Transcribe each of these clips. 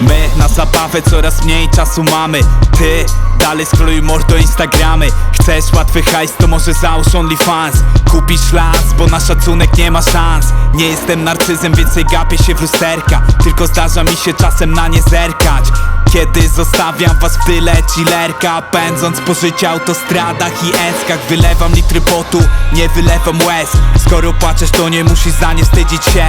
Man. Zabawę coraz mniej czasu mamy. Ty dalej skrój mordo Instagramy. Chcesz łatwy hajs to może załóż OnlyFans. Kupisz las, bo na szacunek nie ma szans. Nie jestem narcyzem, więcej gapię się w lusterka. Tylko zdarza mi się czasem na nie zerkać. Kiedy zostawiam was w tyle chillerka Pędząc po życiu autostradach i eskach Wylewam litry potu, nie wylewam łez. Skoro płaczesz to nie musisz za nie wstydzić się.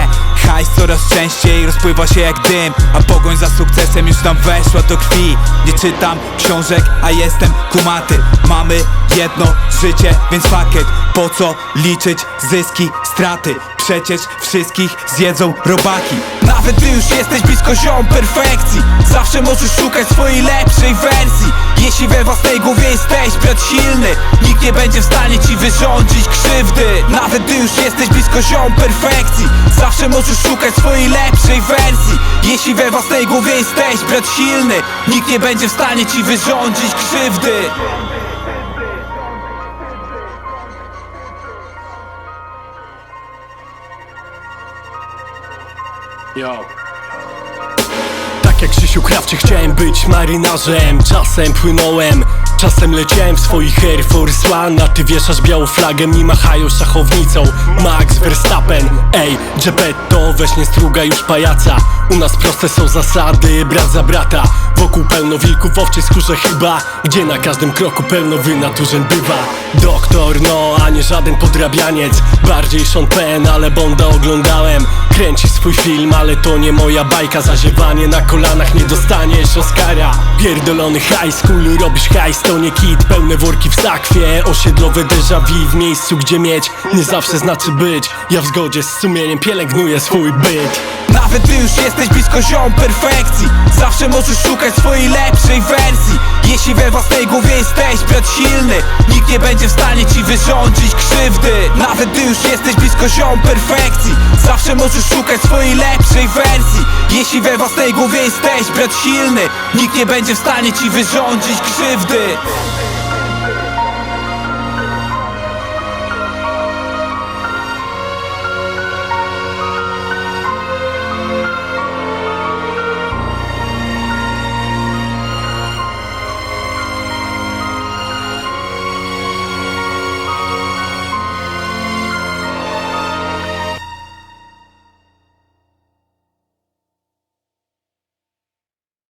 Hajs coraz częściej rozpływa się jak dym A pogoń za sukcesem już tam weszła do krwi Nie czytam książek, a jestem kumaty. Mamy jedno życie, więc it. Po co liczyć zyski, straty? Przecież wszystkich zjedzą robaki Nawet ty już jesteś blisko ziom perfekcji Zawsze możesz szukać swojej lepszej wersji. Jeśli we własnej głowie jesteś brat silny Nikt nie będzie w stanie ci wyrządzić krzywdy. Nawet ty już jesteś blisko ziom perfekcji Zawsze możesz szukać swojej lepszej wersji. Jeśli we własnej głowie jesteś brat silny Nikt nie będzie w stanie ci wyrządzić krzywdy Yo. Tak jak Krzysiu Krawczy chciałem być marynarzem Czasem płynąłem, czasem leciałem w swoich Air Force One A ty wieszasz białą flagę i machają szachownicą. Max Verstappen, ej, Geppetto, weź nie struga już pajaca. U nas proste są zasady, brat za brata. Wokół pełno wilków w owczej skórze chyba. Gdzie na każdym kroku pełno wynaturzeń bywa. Doktor, no, a nie żaden podrabianiec. Bardziej Sean Penn, ale Bonda oglądałem. Kręci swój film, ale to nie moja bajka. Zaziewanie na kolanach, nie dostaniesz Oscara. Pierdolony high school, robisz hajs, to nie kit Pełne worki w sakwie, osiedlowe déjà vu W miejscu, gdzie mieć, nie zawsze znaczy być. Ja w zgodzie z sumieniem pielęgnuję swój byt. Nawet ty już jesteś blisko ziom perfekcji Zawsze możesz szukać swojej lepszej wersji Własnej głowie jesteś brat silny Nikt nie będzie w stanie ci wyrządzić krzywdy. Nawet ty już jesteś blisko ziom perfekcji Zawsze możesz szukać swojej lepszej wersji. Jeśli we własnej głowie jesteś brat silny Nikt nie będzie w stanie ci wyrządzić krzywdy